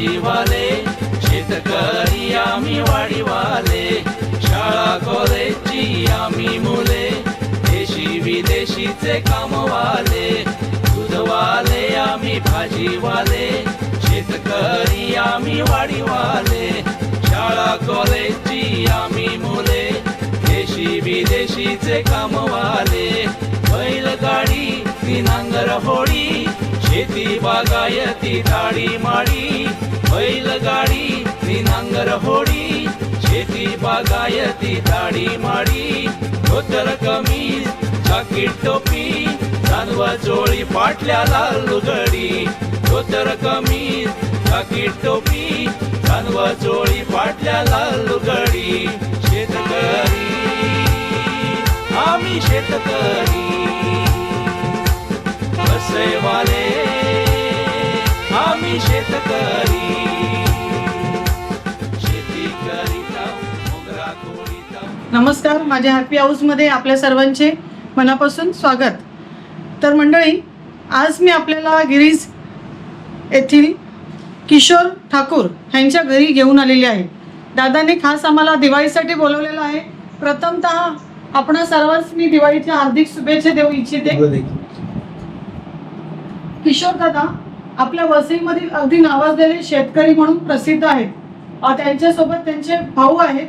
भाजीवाले शेतकरी आम्ही वाडीवाले शाळा कॉलेजची आम्ही मुले देशी विदेशीचे कामवाले दूधवाले आम्ही भाजीवाले शेतकरी आम्ही वाडीवाले शाळा कॉलेजची आम्ही मुले देशी विदेशीचे कामवाले बैलगाडी ती नांगर होळी शेती बागायती झाडी माडी बैलगाडी ती नांगर होडी शेती बागायती झाडी माडी धोतर कमी जाकीट टोपी जानवा चोळी पाटल्याला लुगडी धोतर कमी जाकीट टोपी जानवा चोळी पाटल्याला लुगडी शेतकरी आम्ही शेतकरी. वाले आम्ही शेतकरी. शेती करिता मोगरा कोळीता नमस्कार माझ्या हॅपी हाऊसमध्ये आपल्या सर्वांचे मनापासून स्वागत. तर मंडळी आज मी आपल्याला गिरीज येथील किशोर ठाकूर यांच्या घरी घेऊन आलेली आहे. दादाने खास आम्हाला दिवाळीसाठी बोलवलेलं आहे. प्रथमतः आपणा सर्वांस मी दिवाळीच्या हार्दिक शुभेच्छा देऊ इच्छिते. किशोर दादा आपल्या वसईमधील अगदी नावाजलेले शेतकरी म्हणून प्रसिद्ध आहेत. त्यांच्यासोबत त्यांचे भाऊ आहेत.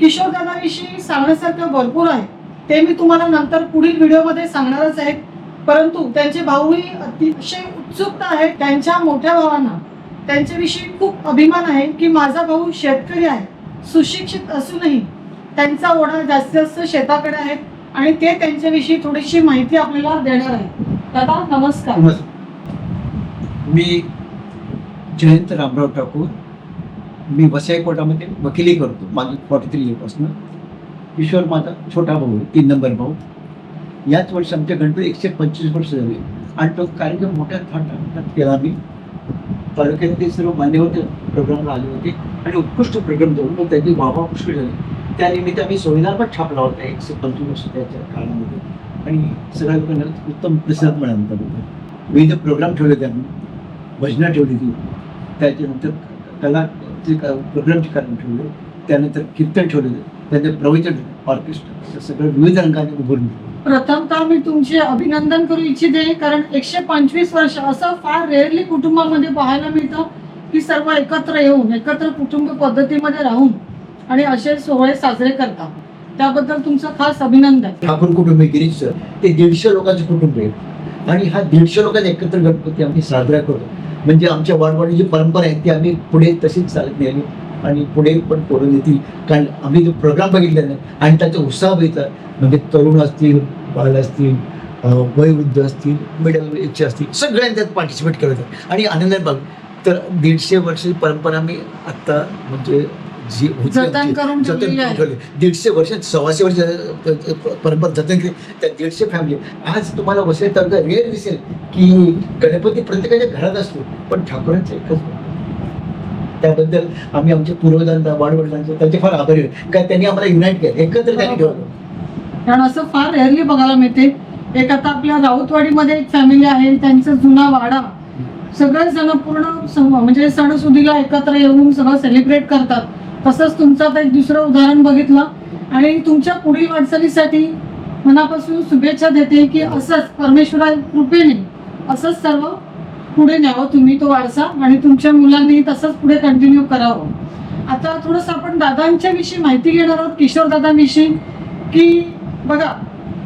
किशोर दादाविषयी सांगण्यासारखं भरपूर आहे. ते मी तुम्हाला नंतर पुढील व्हिडिओमध्ये सांगणारच आहेत. परंतु त्यांचे भाऊही अतिशय उत्सुकता आहे त्यांच्या मोठ्या भावांना. त्यांच्याविषयी खूप अभिमान आहे की माझा भाऊ शेतकरी आहे सुशिक्षित असूनही त्यांचा ओढा जास्तीत जास्त शेताकडे आहे आणि ते त्यांच्याविषयी थोडीशी माहिती आपल्याला देणार आहे दादा नमस्कार. नमस्कार. मी जयंत रामराव ठाकूर मी वसई कोटामध्ये वकिली करतो मागील फॉर्टी थ्री इयरपासून ईश्वर माझा छोटा भाऊ तीन नंबर भाऊ. याच वर्षी आमच्या गणपती एकशे पंचवीस वर्ष झाले. आणि तो कार्यक्रम मोठ्या थाटात केला मी तालुक्यातले सर्व मान्यवर प्रोग्रामला आले होते. आणि उत्कृष्ट प्रोग्राम जाऊन मग त्याची वाहवा पुष्कळ झाली. त्यानिमित्त आम्ही संविधान पण छापला होता एकशे पंचवीस वर्ष त्याच्या काळामध्ये. आणि सगळ्या लोकांना उत्तम प्रतिसाद मिळाला होता विविध प्रोग्राम ठेवले त्यांनी भजनं ठेवली ती. त्याच्यानंतर कला प्रोग्रामचे कार्यक्रम ठेवले त्यानंतर कीर्तन ठेवले त्यानंतर प्रवचन ऑर्केस्ट्रा सगळं विविध रंगाने उभारून. प्रथमतः मी तुमचे अभिनंदन करू इच्छिते कारण एकशे पंचवीस वर्ष असं फार रेअरली कुटुंबामध्ये पाहायला मिळतं की सर्व एकत्र येऊन एकत्र कुटुंब पद्धतीमध्ये राहून आणि असे सोहळे साजरे करतात. त्याबद्दल तुमचं खास अभिनंदन. ठाकूर कुटुंब आहे गिरीशचं ते दीडशे लोकांचं कुटुंब आहे आणि हा दीडशे लोकांचा एकत्र गणपती आम्ही साजरा करतो. म्हणजे आमच्या वाढवाडी जी परंपरा आहे ती आम्ही पुढे तशीच चालत नेली. आणि पुढे पण पोरं येतील कारण आम्ही जो प्रोग्राम बघितला ना आणि त्याचा उत्साह बघितला म्हणजे तरुण असतील बाल असतील वयोवृद्ध असतील मिडल एजचे असतील सगळ्यांनी त्यात पार्टिसिपेट करत आहे आणि आनंदाने बघ तर दीडशे वर्षाची परंपरा आम्ही आत्ता म्हणजे जी जतन करून जतन ठेवली. दीडशे वर्ष सव्वाशे वर्ष परंपरा जतन केली. त्या दीडशे फॅमिली आज तुम्हाला वसई तालुका रेअर दिसेल की गणपती प्रत्येकाच्या घरात असतो पण ठाकूरांचं एकच. त्याबद्दल आम्ही आमच्या पूर्वजांना वाडवडिलांचे त्यांचे फार आभारी आहे कारण त्यांनी आम्हाला युनाईट केलं. एकत्र त्यांनी ठेवलं. कारण असं फार रेअरली बघायला मिळते. एक आता आपल्या राऊतवाडीमध्ये एक फॅमिली आहे त्यांचा जुना वाडा. सगळे जण पूर्ण म्हणजे सणसुदीला एकत्र येऊन सगळं सेलिब्रेट करतात. तसंच तुमचं आता एक दुसरं उदाहरण बघितलं. आणि तुमच्या पुढील वाटचालीसाठी मनापासून शुभेच्छा देते की असंच परमेश्वरा कृपेने असंच सर्व पुढे न्यावं तुम्ही तो वारसा आणि तुमच्या मुलांनी तसंच पुढे कंटिन्यू करावं. आता थोडंसं आपण दादांच्या विषयी माहिती घेणार आहोत किशोर दादांविषयी की बघा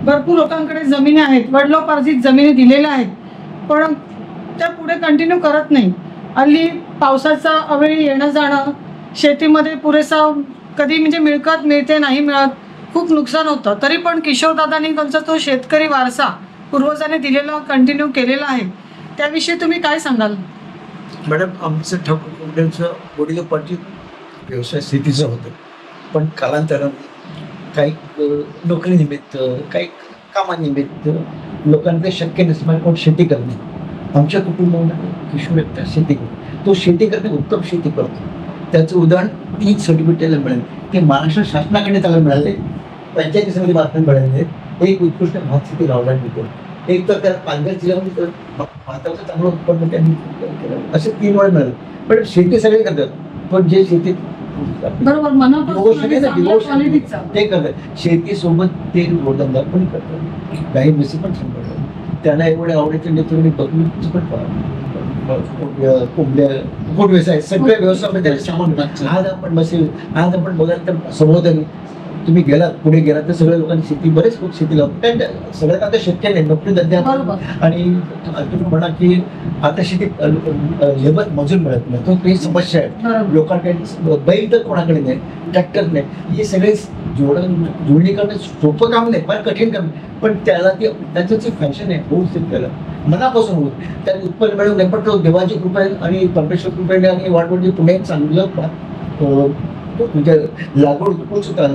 भरपूर लोकांकडे जमिनी आहेत वडिलोपार्जित जमिनी दिलेल्या आहेत पण त्या पुढे कंटिन्यू करत नाही. हल्ली पावसाचा अवेळी येणं जाणं शेतीमध्ये पुरेसा कधी म्हणजे मिळकत मिळते नाही मिळत खूप नुकसान होतं. तरी पण किशोरदादांनी त्यांचा तो शेतकरी वारसा पूर्वजांनी दिलेला कंटिन्यू केलेला आहे. त्याविषयी तुम्ही काय सांगाल? मॅडम आमचं ठाकूर कुटुंबाचं वडिलोपार्जित व्यवसाय शेतीचं होतं. पण कालांतराने काही नोकरीनिमित्त काही कामानिमित्त लोकांना शक्य नसणार कोण शेती करणे आमच्या कुटुंबामध्ये किशोर एकटा शेती करतो. तो शेती करणे उत्तम शेती करतो. त्याचं उदाहरण तीन सर्टिफिकेट त्याला मिळाले. ते महाराष्ट्र शासनाकडे त्याला मिळाले पंचायती समिती मार्फत मिळाले एक उत्कृष्ट भात शेती लावला मिळतो एक तर त्याला पालघर जिल्ह्यामध्ये भाताचं चांगलं उत्पन्न त्यांनी केलं. असे तीन वेळ मिळालं. पण शेती सगळे करतात. पण जे शेतीत ते करतात. शेतीसोबत ते जोडधंदा पण करतात. काही म्हशी पण सांभाळतात. त्यांना एवढे आवडीचे नेतृत्व बकरीचं पण पाळतात. कुकुट व्यवसाय व्यवसायामध्ये सामावून आज आपण बसेल आज आपण बघाल तर समुद्र तुम्ही गेलात पुढे गेलात तर सगळ्या लोकांनी शेती बरेच लोक शेती लावतात सगळ्यात आता शेतकरी नाही नोकरी धंद्या बरोबर. आणि तुम्ही म्हणा की आता शेतीत लेबर मजूर मिळत नाही. तो काही समस्या आहे. लोकांकडे बैल तर कोणाकडे नाही ट्रॅक्टर नाही. हे सगळे जोडण जुळणी करणं सोपं काम नाही फार कठीण काम. पण त्याला ते त्याचं जे फॅशन आहे होऊ शकत त्याला मनापासून होत त्याला उत्पन्न मिळवून नाही पण तो देवाची कृपा आणि परमेश्वर कृपेने आणि वाटवडी पुणे चांगलं म्हणजे लागवड पोच होता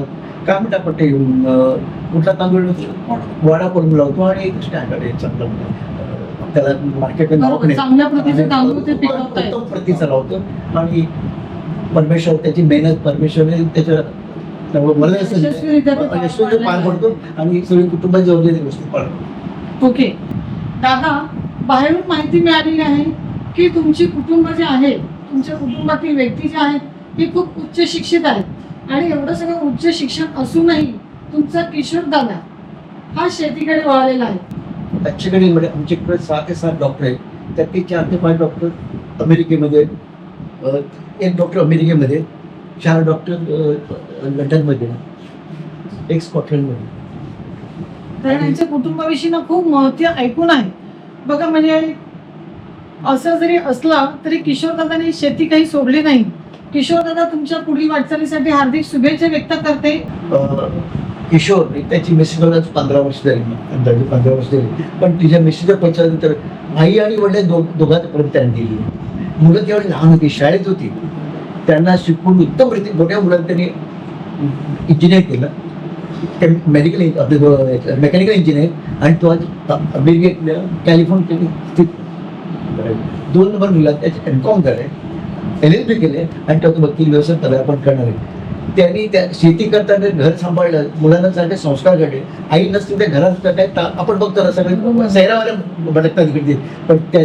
काय म्हणता आपण ते कुठला तांदूळ वाडा करून लावतो आणि एक स्टँडर्ड आहे चांगलं अं, त्याला मार्केटमध्ये नाव. नाही. उत्तम प्रतीचा लावतो आणि परमेश्वर त्याची मेहनत परमेश्वरने त्याच्या मला असं- यशस्वीरित्या ते पार यशस्वी पार पाडलेलं पडतो आणि सगळी कुटुंबाची जबाबदारी गोष्टी पाडतो ओके. दादा बाहेरून माहिती मिळालेली आहे की तुमची कुटुंब जे आहे तुमच्या कुटुंबातील व्यक्ती जे आहेत ते खूप उच्च शिक्षित आहेत. आणि एवढं सगळं उच्च शिक्षण असूनही तुमचा किशोर दादा हा शेतीकडे वळालेला आहे. त्याच्याकडे म्हणजे आमच्याकडे सहा ते सात डॉक्टर आहेत. त्यात ते चार ते पाच डॉक्टर अमेरिकेमध्ये एक डॉक्टर अमेरिकेमध्ये चार डॉक्टर लंडनमध्ये एक स्कॉटलंडमध्ये. कारण यांच्या कुटुंबाविषयी ना खूप महत्त्व ऐकून आहे. बघा म्हणजे असं जरी असला तरी किशोरदादाने शेती काही सोडली नाही. किशोरदादा तुमच्या पुढील वाटचालीसाठी हार्दिक शुभेच्छा व्यक्त करते. किशोर त्याची मिसेस पंधरा वर्ष झाली. अंदाजे पंधरा वर्ष झाली. पण तिच्या मिसेसच्या पंचायत आई आणि वडील दोघांपर्यंत त्यांनी दिली. मुलं तेवढी लहान होती शाळेत होती. त्यांना शिकून उत्तम रीती मोठ्या मुलांना त्यांनी इंजिनियर केलं मेडिकल मेकॅनिकल इंजिनियर आणि तो आज अमेरिकेतल्या कॅलिफोर्निया स्थित. दोन नंबर मुला त्याचे एम कॉम झाले. एल एल बी केले. आणि त्यातून वकील व्यवसाय पदार्पण करणार आहे. त्यांनी त्या शेती करताना घर सांभाळलं. मुलांना सारखे संस्कार घडले. आई नसतील त्या घरात काय आपण बघतो ना सगळे. सैरावाला भटकतात तिकडे पण त्या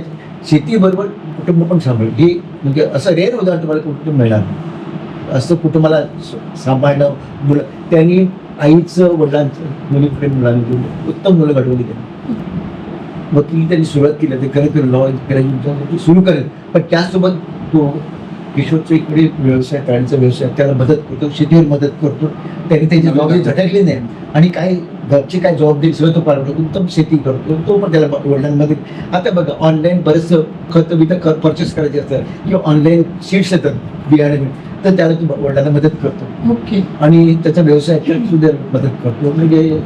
शेतीबरोबर कुटुंब पण सांभाळ ही म्हणजे असं रेअर उदाहरण तुम्हाला कुटुंब मिळणार. असं कुटुंबाला स- सांभाळणं मुलं त्यांनी आईचं वडिलांचं मुलीकडे मुलांनी उत्तम मुलं घडवली त्यांनी वकील त्यांनी सुरुवात केली ते खरं तर लॉ करायची सुरू करेल. पण त्याचसोबत तो किशोरचा इकडे व्यवसाय प्राणीचा व्यवसाय त्याला मदत करतो शेतीवर मदत करतो. त्याने त्याची जबाबदारी झटकली नाही. आणि काय घरची काय जबाबदारी सगळं तो पार पडतो उत्तम शेती करतो तो पण त्याला वडिलांमध्ये आता बघा ऑनलाईन बरेच खत खत परचेस करायचे असतात. किंवा ऑनलाईन सीड्स येतात बियाणे तर त्याला तो वडिलांना मदत करतो. ओके. आणि त्याचा व्यवसाय सुद्धा मदत करतो. म्हणजे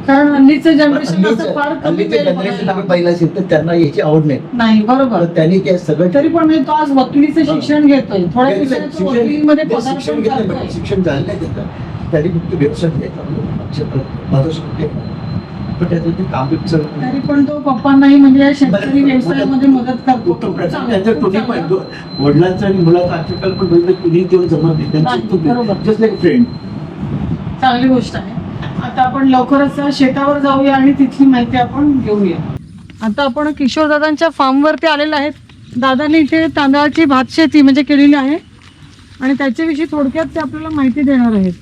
जनरेशन पाहिलं असेल तर त्यांना याची आवड नाही. नाही बरोबर. त्यांनी ते सगळं तरी पण तो आज वकिलीचं शिक्षण घेतोय. थोड्या शिक्षण- घेतलं शिक्षण झालं नाही त्याचं. त्यांनी फक्त व्यवसाय पण त्याचं ते काम तरी पण तो पप्पांनाही म्हणजे शेतकरी व्यवसायामध्ये मदत करतो. पण वडिलांचं आणि मुलाचं आजकाल पण बघितलं कुणी तेवढं जमत नाही. नाही, बरोबर. जस्ट लाईक फ्रेंड चांगली गोष्ट आहे. आता आपण लवकरच शेतावर जाऊया आणि तिथली माहिती आपण घेऊया. आता आपण किशोर दादांच्या फार्मवरती आलेलो आहेत. दादाने इथे तांदळाची भात शेती म्हणजे केलेली आहे. आणि त्याच्याविषयी थोडक्यात ते आपल्याला माहिती देणार आहेत.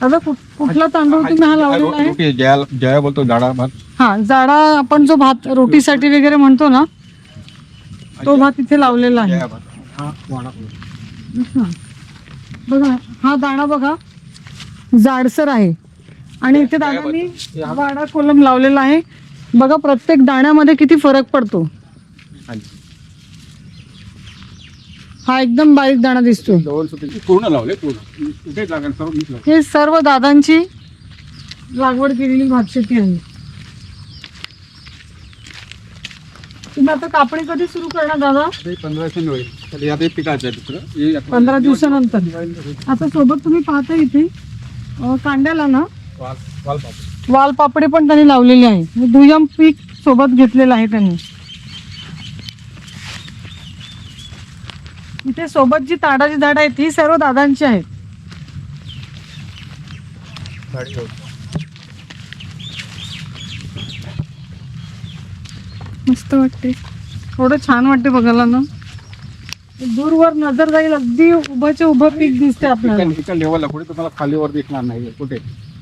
दादा कुठ- कुठला तांदूळ तुम्ही हा लावलेला आहे रोटी जया जया बोलतो जाडा भात. हा जाडा आपण जो भात रोटीसाठी वगैरे म्हणतो ना तो भात इथे लावलेला आहे. जया भात. हा वाडा. अच्छा. बघा हा दाणा बघा जाडसर आहे. आणि इथे दादांनी वाडा कोलम लावलेला आहे. बघा प्रत्येक दाण्यामध्ये किती फरक पडतो. हा एकदम बारीक दाणा दिसतो पूर्ण लावले पूर्ण कुठे सर्व मीच लावले हे सर्व दादांची लागवड केलेली भातशेती आहे. तुम्ही आता कापणी कधी सुरू करणार दादा? ते पंधरा दिवसांनी होईल तर आता हे पिकाचं आहे दुसरं. हे आता- पंधरा दिवसानंतर. आता सोबत तुम्ही पाहता इथे अं, कांद्याला ना वाल वाल पापड. वालपापडी पण त्यांनी लावलेली आहे. दुय्यम पीक सोबत घेतलेलं आहे त्यांनी. इथे सोबत जी ताडाची झाडं आहेत ही सर्व दादांची आहेत. मस्त वाटते. थोडं छान वाटते बघायला ना. दूरवर नजर जाईल अगदी उभंच्या उभं पीक दिसते आपल्याला. लेवलला कुठे तुम्हाला खालीवर दिसणार नाही कुठे?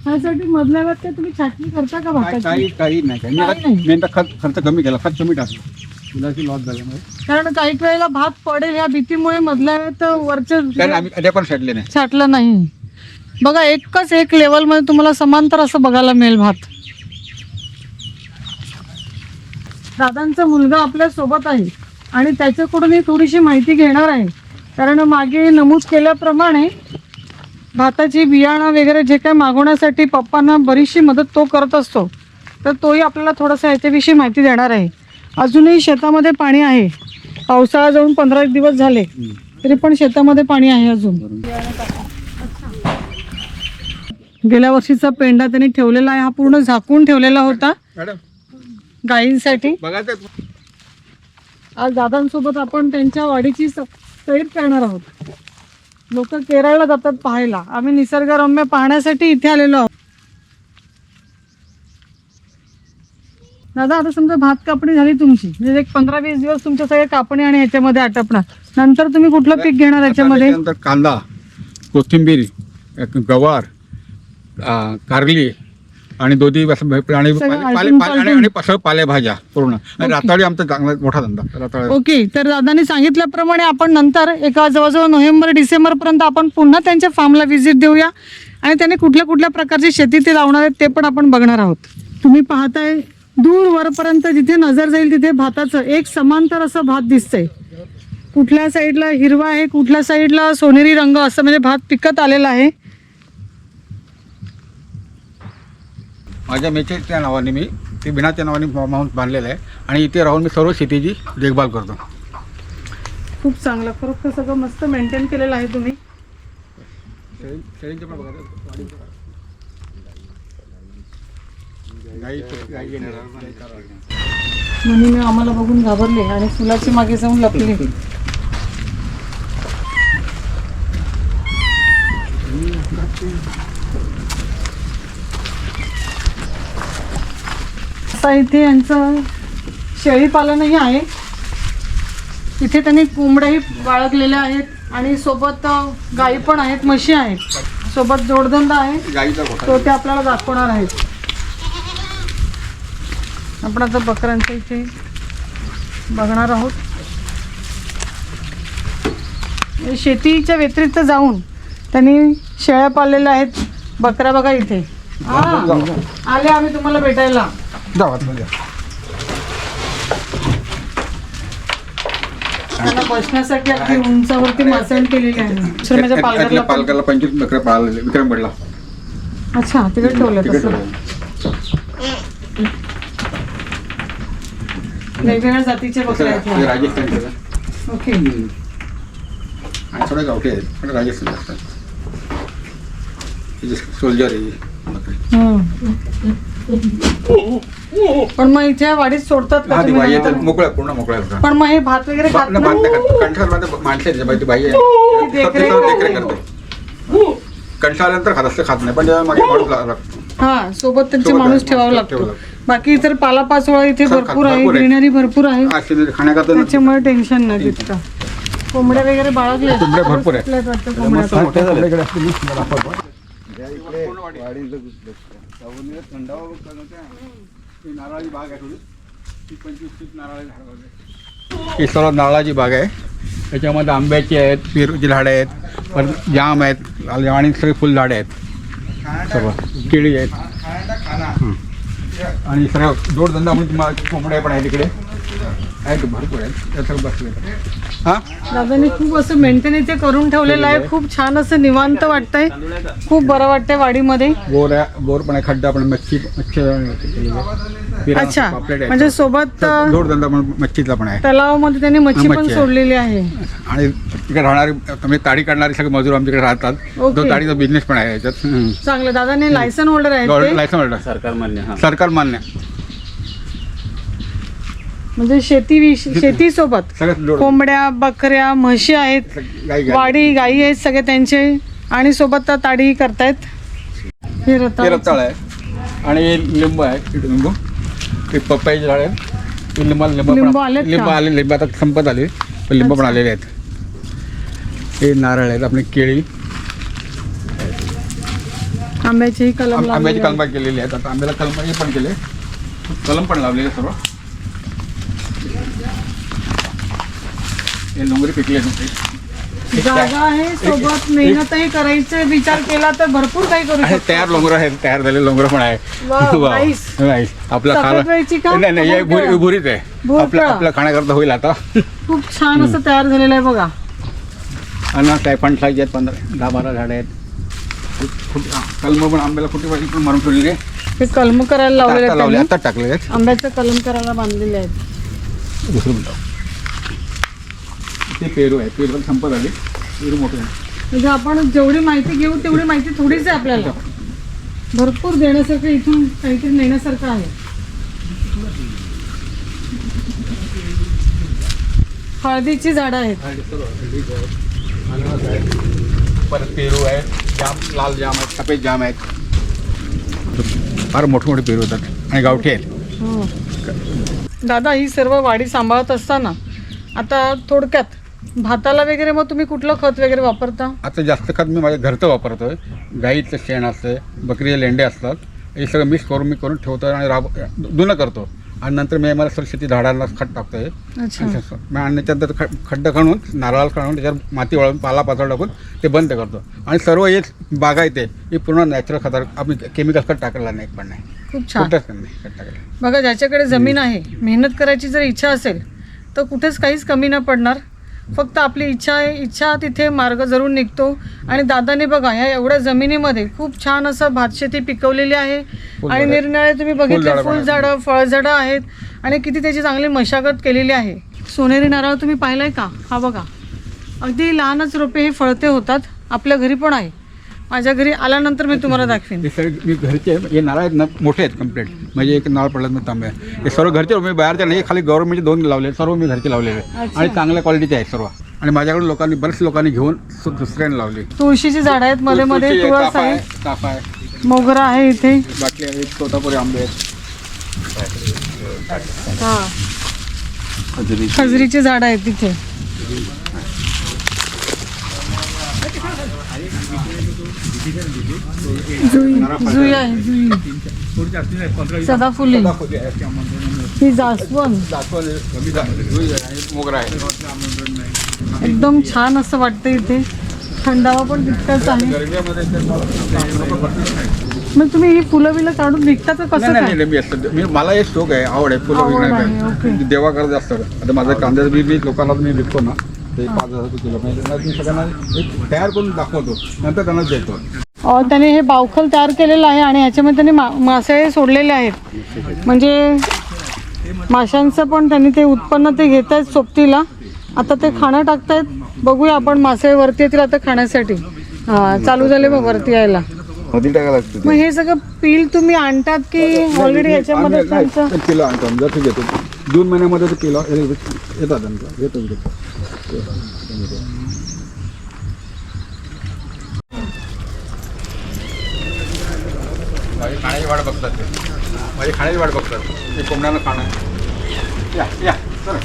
त्यासाठी मधल्या काय तुम्ही छाटणी करता का काय- भाताची? काही काही नाही काही काही नाही. मी आता खर्च खर्च कमी केला खर्च कमी टाकला. मुलाची लॉस झाल्यामुळे. कारण काही वेळेला भात पडेल ह्या भीतीमुळे मधल्या वेळात कारण वरच्या आम्ही कधी पण छाटले नाही. छाटलं नाही. बघा एकच एक लेवलमध्ये तुम्हाला समांतर असं बघायला मिळेल भात. दादांचा मुलगा आपल्यासोबत आहे आणि त्याच्याकडूनही थोडीशी माहिती घेणार आहे. कारण मागे नमूद केल्याप्रमाणे भाताची बियाणं वगैरे जे काही मागवण्यासाठी पप्पांना बरीचशी मदत तो करत असतो. तर तोही आपल्याला थोडंसं याच्याविषयी माहिती देणार आहे. अजूनही शेतामध्ये पाणी आहे. पावसाळा जाऊन पंधरा एक दिवस झाले तरी पण शेतामध्ये पाणी आहे अजून. गेल्या वर्षीचा पेंडा त्यांनी ठेवलेला आहे हा पूर्ण झाकून ठेवलेला होता. गायींसाठी. आज दादांसोबत आपण त्यांच्या वाडीची सैर करणार आहोत. लोक केरळला जातात पाहायला. आम्ही निसर्गरम्य पाहण्यासाठी इथे आलेलो आहोत. दादा आता समजा भात कापणी झाली तुमची म्हणजे एक पंधरा वीस दिवस तुमच्या सगळे कापणी आणि ह्याच्यामध्ये आटपणार. नंतर तुम्ही कुठलं पीक घेणार याच्यामध्ये? त्याच्यानंतर कांदा कोथिंबीर गवार आ, कारली आणि दोधी असं भे- आणि सगळं पाले- पाले- आलटून पाले- आणि पालटून. आणि सगळं पालेभाज्या पूर्ण. आणि राताळी आमचा चांगला मोठा धंदा. राताळी ओके तर दादांनी सांगितल्याप्रमाणे आपण नंतर एका जवळजवळ नोव्हेंबर डिसेंबर पर्यंत आपण पुन्हा त्यांच्या फार्मला व्हिजिट देऊया आणि त्यांनी कुठल्या कुठल्या प्रकारची शेती ते लावणार आहेत ते पण आपण बघणार आहोत. तुम्ही पाहताय दूर वरपर्यंत जिथे नजर जाईल तिथे भाताचं एक समांतर असं भात दिसतंय. कुठल्या साईडला हिरवा आहे कुठल्या साईडला सोनेरी रंग असं म्हणजे भात पिकत आलेला आहे. माझ्या मेचेच्या नावाने मी ते बिनाच्या नावाने फार्म हाऊस बांधलेलं आहे आणि इथे राहून मी सर्व शेतीची देखभाल करतो. खूप चांगलं खरोखर सगळं मस्त मेंटेन केलेलं आहे तुम्ही गाई गाई येणार म्हणून मी आम्हाला बघून घाबरले आणि फुलाची मागे जाऊन लपले. आता इथे यांचं शेळीपालनही आहे. इथे त्यांनी कोंबड्याही बाळगलेल्या आहेत आणि सोबत गाई पण आहेत म्हशी आहेत. सोबत जोडधंदा आहे. तो ते आपल्याला दाखवणार आहेत. आपण आता बकऱ्यांचं इथे बघणार आहोत. हे शेतीच्या व्यतिरिक्त जाऊन त्यांनी शेळ्या पाळलेल्या आहेत. बकऱ्या बघा इथे. हा आले आम्ही तुम्हाला भेटायला. त्यांना बसण्यासाठी अगदी उंचावरती मासण केलेली आहे. पालघरला पालघरला पंचवीस बकऱ्या अच्छा तिकडे ठेवलं तसं. वेगवेगळ्या जातीचे बकऱ्या राजस्थानचे ओके. आणि थोडे गावठी आहेत. पण राजस्थान असतात. सोल्जर आहे बकरी. हम्म. पण मग इथे वाडीत सोडतात का हा ती तुम्ही? बाई येतात? मोकळ्या पूर्ण मोकळ्या पण मग हे भात वगैरे खात नाही? कंठामध्ये माणसं आहेत बाई ती बाई आहे. देखरेख. देखरेख करते. खात असते खात नाही. पण मागे माणूस लागतो हा सोबत त्यांचे सोबत माणूस ठेवावा लागतो. बाकी इतर पालापाचोळा इथे भरपूर आहे भरपूर आहे. ग्रीनरी भरपूर आहे. खाण्याकरता त्याच्यामुळे टेन्शन नाही तितकं. कोंबड्या वगैरे बाळगले. कोंबड्या भरपूर आहेत. वाटतं कोंबड्या. ही नारळाची बाग आहे थोडी. ती पंचवीस तीस नारळाची झाडं वगैरे. ही सर्व नारळाची बाग आहे. त्याच्यामध्ये आंब्याची आहेत पेरूची झाडं आहेत परत जाम आहेत आणि सगळे फुलझाडे आहेत. सर्व केळी आहेत. हं. आणि सगळ्या जोडधंदा म्हणून तुम्हाला कोंबड्या पण आहेत तिकडे आहेत भरपूर आहेत. त्या सर्व बसले हां? दादांनी खूप असं मेंटेन इथे करून ठेवलेलं आहे खूप छान असं निवांत वाटतंय. खूप बरं वाटतंय वाडीमध्ये. बोर आहे बोर पण आहे खड्डा पण आहे, मच्छी मच्छी अच्छा आहे. म्हणजे सोबत जोडधंदा पण मच्छीचा पण आहे. तलावामध्ये त्यांनी मच्छी पण आहे. सोडलेली आहे. आणि तिकडे राहणारे म्हणजे ताडी काढणारे सगळे मजूर आमच्याकडे राहतात. तो ताडीचा बिझनेस पण आहे याच्यात. हं. चांगलं दादाने लायसन होल्डर आहेत ते? लायसन होल्डर सरकार मान्य हा. सरकार मान्य म्हणजे शेती शेती सोबत सगळ्यात जोड कोंबड्या बकऱ्या म्हशी आहेत गाई गाई. वाडी गाई आहेत सगळे त्यांचे. आणि सोबत ताडीही करतायत. हे रताळ रताळ आहे. आणि लिंब आहे. लिंबू. ते पपईचे झाड आहे ते लिंबा लिंब लिंबू आलेत का? लिंब आले लिंब आता संपत आले. पण लिंब पण आलेले आहेत. हे नारळ आहेत आपली केळी. आंब्याचेही कलम आंब- आंब्याची कलमा केलेली आहेत. आता आंब्याला कलम हे पण केले. कलम पण लावलेले सर्व. हे डोंगरी पिकले होते. जागा आहे सोबत मेहनतही करायचे विचार केला तर भरपूर काही करू आहे शकतो. तयार लोंगर आहेत तयार झालेले लोंगर पण आहे. आपला खाला वेलची का? नाही नाही भुरकळा? भुरी भुरीच आहे. भुरकळा. आपल्या आपल्या खाण्याकरता होईल आता. खूप छान असं तयार झालेलं आहे बघा. अनास आहे फणसाचे आहेत पंधरा दहा बारा झाडं आहेत. कलम पण आंब्याला फुटी पाहिजे पण मारून ठेवलेली. आहे हे कलम करायला लावलेले आता टाकले आहेत. आंब्याचं कलम करायला बांधलेले आहेत. दुसरं मिनिट ते पेरू आहे. पेरू पण संपत आले. पेरू मोठे आहे. म्हणजे आपण जेवढी माहिती घेऊ तेवढी माहिती थोडीच आहे आपल्याला भरपूर देण्यासारखं इथून काहीतरी नेण्यासारखं आहे. हळदीची झाडं आहेत. अननस आहे परत पेरू आहे जाम लाल जाम आहेत. सफेद जाम आहेत. फार मोठे मोठे पेरू होतात आणि गावठी आहेत. हो. दादा ही सर्व वाडी सांभाळत असताना आता थोडक्यात भाताला वगैरे मग तुम्ही कुठलं खत वगैरे वापरता? आता जास्त खत मी माझ्या घरचं वापरतोय. गाईचं शेण असते बकरीचे लेंडे असतात. हे सगळं मिक्स करून मी करून ठेवतो आणि राब जुनं करतो. आणि नंतर मी मला सर शेती झाडांना खत टाकतोय. आणि त्याच्यानंतर ख खड्डं खणून नारळाला खणून त्याच्यावर माती वळून पाला पातळ टाकून ते बंद करतो. आणि सर्व हे बागा येते हे पूर्ण नॅचरल खतावर आम्ही केमिकल खत टाकलेला नाही पण नाही. खूप छान. खत टाकलं बघा ज्याच्याकडे जमीन आहे मेहनत करायची जर इच्छा असेल तर कुठेच काहीच कमी न पडणार. फक्त आपली इच्छा आहे इच्छा तिथे मार्ग जरूर निघतो. आणि दादाने बघा ह्या एवढ्या जमिनीमध्ये खूप छान असं भातशेती पिकवलेली आहे. आणि. निरनिराळे तुम्ही बघितले. फुलझाडं फळझाडं आहेत. आणि किती त्याची चांगली मशागत केलेली आहे. सोनेरी नारळ तुम्ही पाहिलाय का? हा बघा. अगदी लहानच रोपे हे फळते होतात. आपल्या घरी पण आहे. माझ्या घरी आल्यानंतर मी तुम्हाला दाखवेन. हे सगळे मी घरचे हे नारळ आहेत ना मोठे आहेत कंप्लीट म्हणजे एक नारळ पडला मी तांबे. हे सर्व घरचे मी बाहेरचे नाही खाली गव्हर्नमेंटचे दोन लावले सर्व मी घरचे लावलेले आहेत. आणि चांगल्या क्वालिटीचे आहेत सर्व. आणि माझ्याकडून लोकांनी बरेच लोकांनी घेऊन सु- दुसऱ्याने लावली. तुळशीची झाडं आहेत मध्ये मध्ये. तुळशी आहे, तुळस चाफा आहे. आहे चाफा आहे. मोगरा आहे इथे. बाटली आहेत तोतापुरी आंबे आहेत. हा. खजरीची. झाड आहेत तिथे. सदाफुली ही जास्वंद. मोगरा आहे. एकदम छान असं वाटतं इथे. थंडावा पण तितकाच आहे. तर. मग तुम्ही ही फुलं बिलं काढून विकता का कसं नाही नाही काय? नाही, मी असतं मी मला एक शोक आहे आवड आहे फुलं विकण्याचा. ओके. देवा करत असतं आता माझं कांद्याचं बी मी लोकांना मी विकतो ना. ते पाच हजार रुपये किलो. म्हणजे त्यांना मी सगळ्यांना एक तयार करून दाखवतो. नंतर त्यांना देतो. अ, त्याने हे बावखल तयार केलेलं आहे आणि ह्याच्यामध्ये त्यांनी मा मासे सोडलेले आहेत. म्हणजे माशांचं पण त्यांनी ते उत्पन्न ते घेत आहेत सोबतीला. आता ते खाणं टाकतायत. बघूया आपण मासे वरती येतील आता खाण्यासाठी. हा चालू झाले बघ वरती यायला. लागतं मग हे सगळं पील तुम्ही आणतात की ऑलरेडी याच्यामध्ये त्यांचं? किलो आणतो. आम्ही, घेतो. जून महिन्यामध्ये ते किलो येतात आमचं. येतो माझी खाण्याची वाट बघतात ते. माझी खाण्याची वाट बघतात. ते कोंबड्यानं खाणं. या या चल.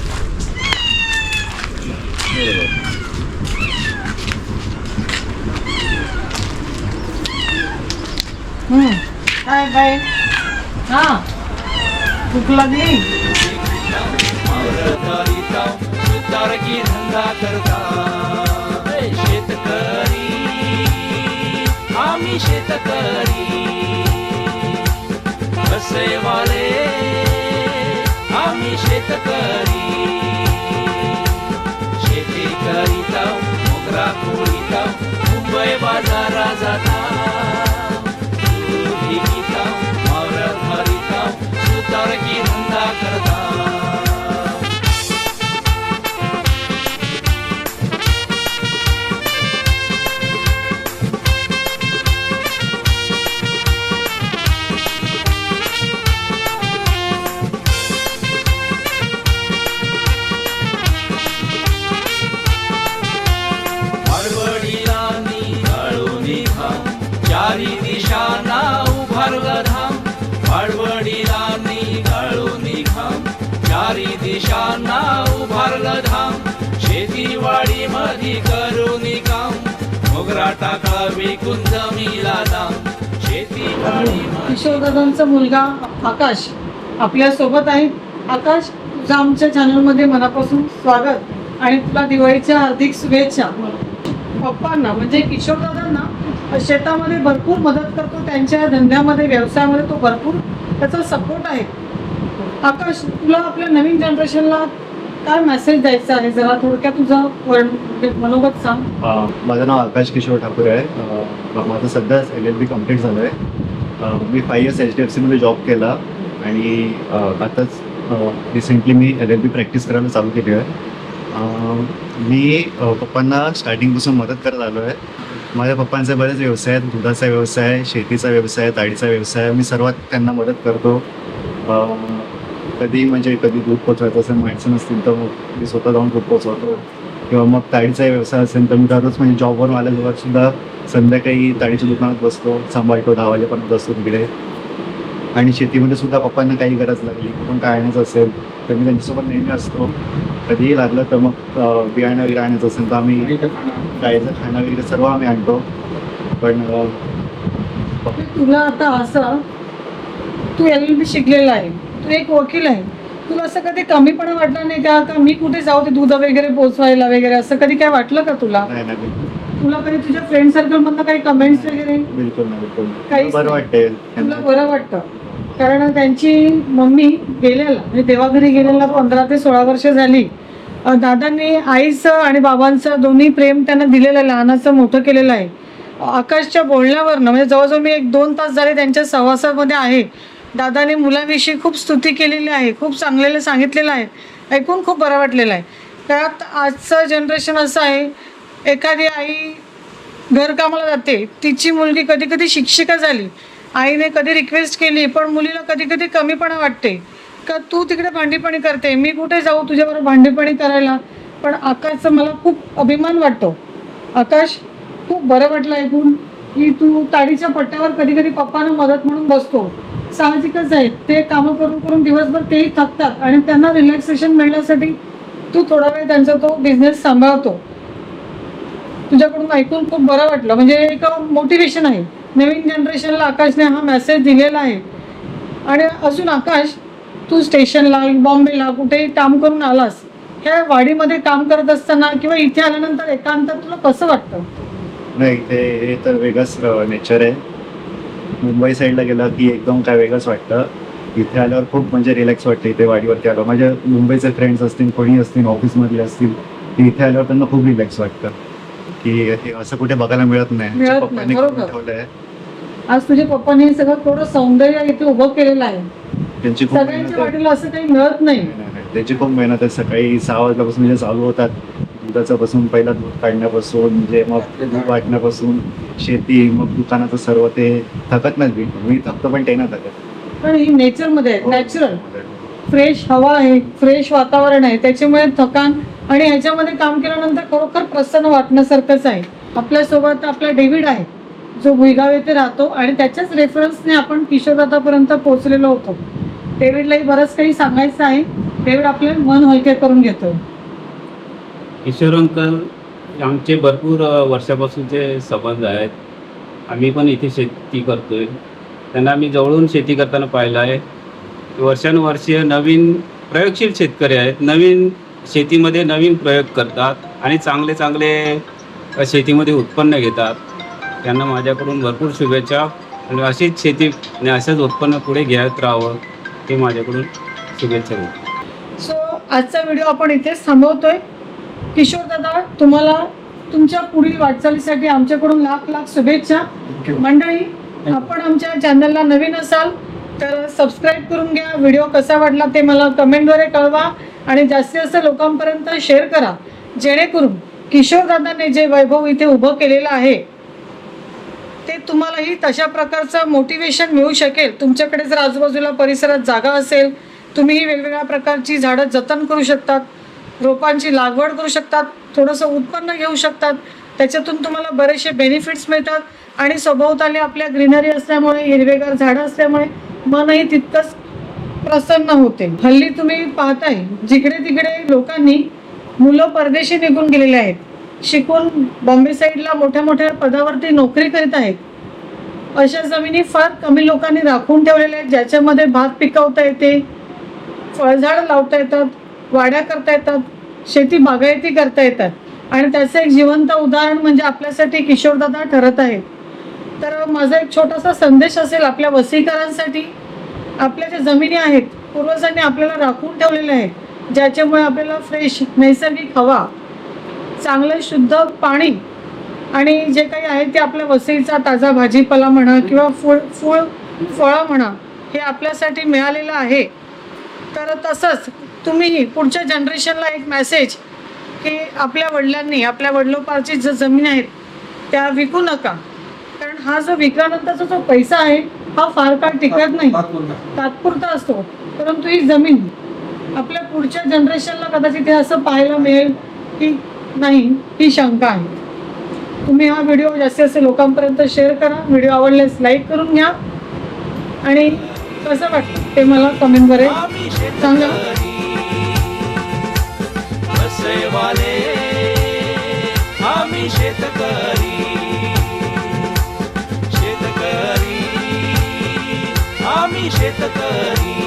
काय काय? हा. भूक लागली. करिता धंदा करता. शेतकरी आम्ही शेतकरी. कसेवाले आम्ही शेतकरी. शेती करीता मोगरा कोळीता मुंबई बाजारा जाता. दूध विकिता वावरात भरिता धंदा करता. चारी दिशांना उभारलं धाम फाळवडिलांनी गळून घाम चारी दिशांना उभारलं धाम शेतीवाडी मधी करून काम मोगरा टाका विकून जमीला दाम. शेतीवाडी किशोरदादांचा मुलगा आकाश आपल्यासोबत आहे. आकाश तुझा आमच्या चॅनलमध्ये मनापासून स्वागत आणि तुला दिवाळीच्या हार्दिक शुभेच्छा. पप्पांना म्हणजे किशोरदादांना शेतामध्ये भरपूर मदत करतो त्यांच्या धंद्यामध्ये व्यवसायामध्ये तो भरपूर त्याचा सपोर्ट आहे. आकाश तुला आपल्या नवीन जनरेशनला काय मेसेज द्यायचा आहे? जरा थोडक्यात तुझं मनोगत सांग. माझं नाव आकाश किशोर ठाकूर आहे. माझं सध्याच एल एल बी कंप्लीट झालं आहे मी five years H D F सीमध्ये जॉब केला आणि आताच रिसेंटली मी एल एल बी प्रॅक्टिस करायला चालू केली आहे. मी पप्पांना स्टार्टिंगपासून मदत करत आलो आहे माझ्या पप्पांचे बरेच व्यवसाय आहेत दुधाचा व्यवसाय शेतीचा व्यवसाय ताडीचा व्यवसाय मी सर्वात त्यांना मदत करतो. कधी म्हणजे कधी दूध पोचवायचं असेल माणसं नसतील तर मग मी स्वतः जाऊन दूध पोचवतो. किंवा मग ताडीचा व्यवसाय असेल तर मी दररोज म्हणजे जॉबवर आल्याजवळ सुद्धा संध्याकाळी ताडीच्या दुकानात बसतो सांभाळतो दहा वाजेपर्यंत बसतो तिकडे. आणि शेतीमध्ये सुद्धा पप्पांना काही गरज लागली कुठून काय आणायचं असेल तर मी त्यांच्यासोबत नेहमी असतो. कधीही लागलं तर मग बियाणं वगैरे आणायचं असेल तर आम्ही गायचं खाणं वगैरे सर्व आम्ही आणतो. पण म्हणजे तुला आता असं तू एल एल बी शिकलेला आहे तू एक वकील आहे तुला असं कधी कमीपणा वाटला नाही का? का मी कुठे जाऊ ते दूध वगैरे पोचवायला वगैरे असं कधी काय वाटलं का तुला? नाही नाही बिलकुल. तुला कधी तुझ्या फ्रेंड सर्कल मधनं काही कमेंट्स वगैरे? बिलकुल नाही बिलकुल. काहीच बरं नाही. वाटते तुला बरं वाटतं. कारण त्यांची मम्मी गेलेला म्हणजे देवाघरी गेलेला पंधरा ते सोळा वर्ष झाली. दादांनी आईचं आणि बाबांचं दोन्ही प्रेम त्यांना दिलेलं आहे लहानाचं मोठं केलेलं आहे. आकाशच्या बोलण्यावरनं म्हणजे जवळजवळ मी एक दोन तास झाले त्यांच्या सहवासामध्ये आहे. दादाने मुलाविषयी खूप स्तुती केलेली आहे खूप चांगलेलं सांगितलेलं आहे ऐकून खूप बरं वाटलेलं आहे. त्यात आजचं जनरेशन असं आहे एखादी आई घरकामाला जाते तिची मुलगी कधी कधी शिक्षिका झाली आईने कधी रिक्वेस्ट केली पण मुलीला कधी कधी कमीपणा वाटते. का तू तिकडे भांडीपणी करते? मी कुठे जाऊ तुझ्याबरोबर भांडीपणी करायला? पण आकाशचा मला खूप अभिमान वाटतो. आकाश खूप बरं वाटलं ऐकून की तू ताडीच्या पट्ट्यावर कधी कधी पप्पांना मदत म्हणून बसतो. साहजिकच आहे. ते कामं करून करून दिवसभर तेही थकतात आणि त्यांना रिलॅक्सेशन मिळण्यासाठी तू थोडा वेळ त्यांचा तो बिझनेस सांभाळतो. तुझ्याकडून ऐकून खूप बरं वाटलं. म्हणजे एक मोटिवेशन आहे. नवीन जनरेशनला आकाशने हा मेसेज दिलेला आहे. आणि अजून आकाश तू स्टेशनला बॉम्बेला कुठेही काम करून आलास ह्या वाडीमध्ये काम करत असताना किंवा इथे आल्यानंतर एकांतात तुला कसं वाटतं? नाही ते हे तर वेगळंच नेचर आहे. मुंबई साईडला गेलं की एकदम काय वेगळंच वाटतं. इथे आल्यावर खूप म्हणजे रिलॅक्स वाटतं इथे वाडीवरती आलो माझे मुंबईचे फ्रेंड्स असतील कोणी असतील ऑफिसमधले असतील ते इथे आल्यावर त्यांना खूप रिलॅक्स वाटतं. की असं कुठे बघायला मिळत नाही. मिळत नाही, पप्पांनी बरोबर. करून ठेवलंय आज तुझ्या पप्पाने हे सगळं थोडं सौंदर्य इथे उभं केलेलं आहे. त्यांची खूप सगळ्यांच्या मेहनत आहे. वाटीला असं काही मिळत नाही. त्याची खूप मेहनत आहे. सकाळी सहा वाजल्यापासून जे चालू होतात. दुधाचं पासून पहिला दूध काढण्यापासून म्हणजे मग दूध वाटण्यापासून शेती मग दुकानाचं सर्व ते थकत नाही मी मी थकतो पण ते नाही. थकत पण ही नेचरमध्ये आहे. नॅचरल फ्रेश हवा आहे. फ्रेश वातावरण आहे. त्याच्यामुळे थकान आणि ह्याच्यामध्ये काम केल्यानंतर खरोखर प्रसन्न वाटण्यासारखंच आहे. आपल्यासोबत आपला डेव्हिड आहे. जो भुईगाव येथे राहतो आणि त्याच्याच रेफरन्सने आपण किशोरदातापर्यंत पोहोचलेलो होतो. डेव्हिडलाही बरंच काही सांगायचं आहे. डेव्हिड आपले मन हलके करून घेतो किशोर अंकल आमचे भरपूर वर्षापासूनचे संबंध आहेत आम्ही पण इथे शेती करतोय. त्यांना आम्ही जवळून शेती करताना पाहिलं आहे. वर्षानुवर्षीय नवीन प्रयोगशील शेतकरी आहेत. नवीन शेतीमध्ये नवीन प्रयोग करतात आणि चांगले चांगले शेतीमध्ये उत्पन्न घेतात. त्यांना माझ्याकडून भरपूर शुभेच्छा. आणि अशीच शेती आणि असंच उत्पन्न पुढे घेत राहावं हे माझ्याकडून शुभेच्छा देतो. सो आजचा व्हिडिओ आपण इथेच थांबवतोय. किशोर दादा तुम्हाला तुमच्या पुढील वाटचालीसाठी आमच्याकडून लाख लाख शुभेच्छा. मंडळी आपण आमच्या चॅनलला नवीन असाल तर सबस्क्राईब करून घ्या. व्हिडिओ कसा वाटला ते मला कमेंटद्वारे कळवा. आणि जास्तीत जास्त लोकांपर्यंत शेअर करा. जेणेकरून किशोर दादाने जे वैभव इथे उभं केलेलं आहे ते तुम्हालाही तशा प्रकारचं मोटिवेशन मिळू शकेल. तुमच्याकडे जर आजूबाजूला परिसरात जागा असेल तुम्हीही वेगवेगळ्या प्रकारची झाडं जतन करू शकतात रोपांची लागवड करू शकतात थोडंसं उत्पन्न घेऊ शकतात. त्याच्यातून तुम्हाला बरेचसे बेनिफिट्स मिळतात आणि सभोवताली आपल्या ग्रीनरी असल्यामुळे हिरवेगार झाडं असल्यामुळे मनही तितकंच प्रसन्न होते. हल्ली तुम्ही पाहताय जिकडे तिकडे लोकांनी मुलं परदेशी निघून गेलेले आहेत. शिकून बॉम्बे साईडला मोठ्या मोठ्या पदावरती नोकरी करीत आहेत. अशा जमिनी फार कमी लोकांनी राखून ठेवलेल्या आहेत ज्याच्यामध्ये भात पिकवता येते फळझाडं लावता येतात वाड्या करता येतात शेती बागायती करता येतात. आणि त्याचं एक जिवंत उदाहरण म्हणजे आपल्यासाठी किशोरदादा ठरत आहेत. तर माझा एक छोटासा संदेश असेल आपल्या वसीकरांसाठी. आपल्या ज्या जमिनी आहेत पूर्वजांनी आपल्याला राखून ठेवलेल्या आहेत ज्याच्यामुळे आपल्याला फ्रेश नैसर्गिक हवा चांगलं शुद्ध पाणी आणि जे काही आहे ते आपल्या वसईचा ताजा भाजीपाला म्हणा किंवा फूळ फूळ फळं म्हणा हे आपल्यासाठी मिळालेलं आहे. तर तसंच तुम्हीही पुढच्या जनरेशनला एक मेसेज की आपल्या वडिलांनी आपल्या वडिलोपार्जित ज्या जमीन आहेत त्या विकू नका. कारण हा जो विकल्यानंतरचा जो पैसा आहे हा फार काळ टिकत नाही. तात्पुरता असतो. परंतु ही जमीन आपल्या पुढच्या जनरेशनला कदाचित हे असं पाहायला मिळेल की नाही ही शंका आहे. तुम्ही हा व्हिडिओ जास्तीत जास्त लोकांपर्यंत शेअर करा. व्हिडिओ आवडल्यास लाईक करून घ्या. आणि कसं वाटतं ते मला कमेंटद्वारे सांगा. आम्ही शेतकरी. शेतकरी आम्ही शेतकरी.